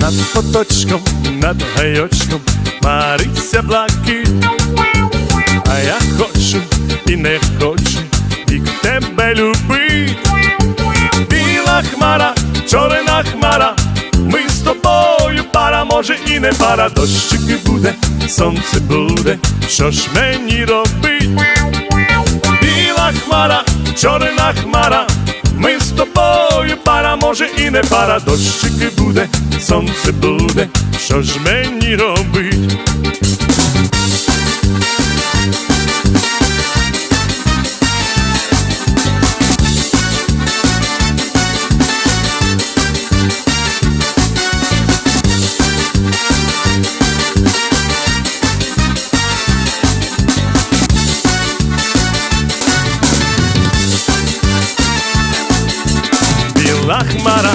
Над поточком, над гайочком Мариться блакить, а я хочу і не хочу вік тебе любить. Біла хмара, чорна хмара, ми з тобою пара, може і не пара, дощики буде, сонце буде, що ж мені робить? Біла хмара, чорна хмара, ми з тобою і не пара, дощики буде, сонце буде, що ж мені робить? Хмара